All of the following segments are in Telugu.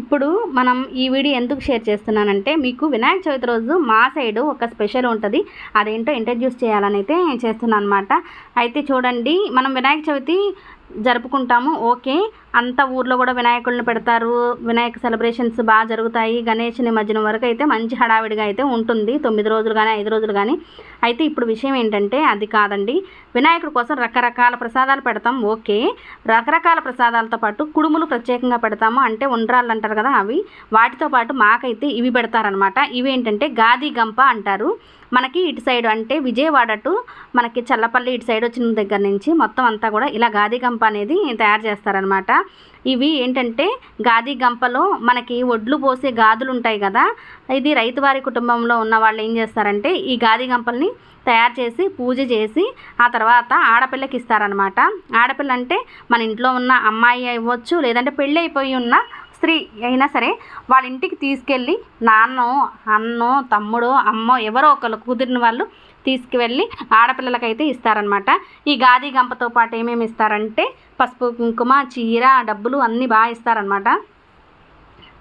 ఇప్పుడు మనం ఈ వీడియో ఎందుకు షేర్ చేస్తున్నానంటే మీకు వినాయక చవితి రోజు మా సైడు ఒక స్పెషల్ ఉంటుంది. అదేంటో ఇంట్రడ్యూస్ చేయాలని అయితే చేస్తున్నాను అనమాట అయితే చూడండి మనం వినాయక చవితి జరుపుకుంటాము. ఓకే అంత ఊర్లో కూడా వినాయకులను పెడతారు. వినాయక సెలబ్రేషన్స్ బాగా జరుగుతాయి. గణేష్ నిమజ్జనం వరకు అయితే మంచి హడావిడిగా అయితే ఉంటుంది. తొమ్మిది రోజులు కానీ ఐదు రోజులు కానీ అయితే ఇప్పుడు విషయం ఏంటంటే అది కాదండి. వినాయకుడి కోసం రకరకాల ప్రసాదాలు పెడతాం. ఓకే రకరకాల ప్రసాదాలతో పాటు కుడుములు ప్రత్యేకంగా పెడతాము. అంటే ఉండ్రాళ్ళు అంటారు కదా అవి? వాటితో పాటు మాకైతే ఇవి పెడతారనమాట ఇవి ఏంటంటే గాది గంప అంటారు. మనకి ఇటు సైడ్ అంటే విజయవాడ టు మనకి చల్లపల్లి ఇటు సైడ్ వచ్చిన దగ్గర నుంచి మొత్తం అంతా కూడా ఇలా గాది గంప అనేది తయారు చేస్తారనమాట ఇవి ఏంటంటే గాది గంపలో మనకి ఒడ్లు పోసే గాదులు ఉంటాయి కదా ఇది రైతువారి కుటుంబంలో ఉన్న వాళ్ళు ఏం చేస్తారంటే ఈ గాది గంపల్ని తయారు చేసి పూజ చేసి ఆ తర్వాత ఆడపిల్లకి ఇస్తారనమాట ఆడపిల్ల అంటే మన ఇంట్లో ఉన్న అమ్మాయి అవ్వచ్చు లేదంటే పెళ్ళి అయిపోయి ఉన్న స్త్రీ అయినా సరే వాళ్ళ ఇంటికి తీసుకెళ్ళి నాన్న అన్నో తమ్ముడు అమ్మో ఎవరో ఒకరు కుదిరిన వాళ్ళు తీసుకువెళ్ళి ఆడపిల్లలకైతే ఇస్తారనమాట ఈ గాది గంపతో పాటు ఏమేమి ఇస్తారంటే పసుపు కుంకుమ చీర డబ్బులు అన్నీ బాగా ఇస్తారనమాట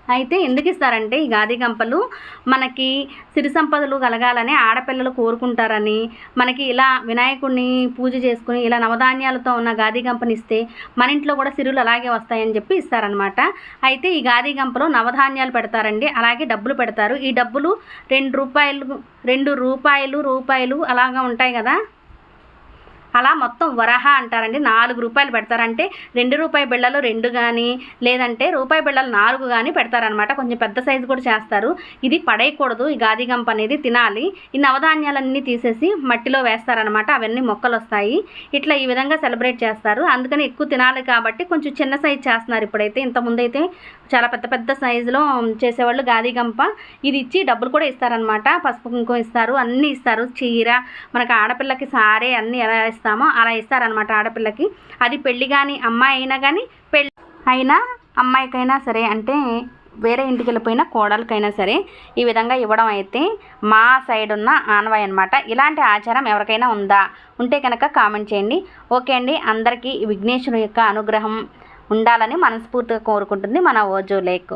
అయితే ఎందుకు ఇస్తారంటే ఈ గాది గంపలు మనకి సిరి సంపదలు కలగాలని ఆడపిల్లలు కోరుకుంటారని మనకి ఇలా వినాయకుడిని పూజ చేసుకుని ఇలా నవధాన్యాలతో ఉన్న గాది గంపని ఇస్తే మన ఇంట్లో కూడా సిరులు అలాగే వస్తాయని చెప్పి ఇస్తారనమాట అయితే ఈ గాది గంపలో నవధాన్యాలు పెడతారండి అలాగే డబ్బులు పెడతారు. ఈ డబ్బులు రెండు రూపాయలు రెండు రూపాయలు రూపాయలు అలాగా ఉంటాయి కదా? అలా మొత్తం వరహ అంటారండి. నాలుగు రూపాయలు పెడతారంటే రెండు రూపాయి బిళ్ళలు రెండు కానీ లేదంటే రూపాయి బిళ్ళలు నాలుగు కానీ పెడతారనమాట కొంచెం పెద్ద సైజు కూడా చేస్తారు. ఇది పడేయకూడదు. ఈ గాది గంప అనేది తినాలి. ఈ నవధాన్యాలన్నీ తీసేసి మట్టిలో వేస్తారనమాట అవన్నీ మొక్కలు వస్తాయి. ఇట్లా ఈ విధంగా సెలబ్రేట్ చేస్తారు. అందుకని ఎక్కువ తినాలి కాబట్టి కొంచెం చిన్న సైజు చేస్తున్నారు ఇప్పుడైతే. ఇంతకుముందు అయితే చాలా పెద్ద పెద్ద సైజులో చేసేవాళ్ళు గాది గంప. ఇది ఇచ్చి డబ్బులు కూడా ఇస్తారనమాట పసుపు కుంకుమ ఇస్తారు. అన్నీ ఇస్తారు. చీర మనకు ఆడపిల్లకి సారే అన్నీ ఎలా ఇస్తామో అలా ఇస్తారనమాట ఆడపిల్లకి. అది పెళ్ళి కానీ అమ్మాయి అయినా కానీ పెళ్ళి అయినా అమ్మాయికైనా సరే అంటే వేరే ఇంటికి వెళ్ళిపోయిన కోడలకైనా సరే ఈ విధంగా ఇవ్వడం అయితే మా సైడ్ ఉన్న ఆనవాయి అనమాట ఇలాంటి ఆచారం ఎవరికైనా ఉందా? ఉంటే కనుక కామెంట్ చేయండి. ఓకే అండి. అందరికీ విఘ్నేశ్వరు యొక్క అనుగ్రహం ఉండాలని మనస్ఫూర్తిగా కోరుకుంటుంది మన ఓజో లేక్.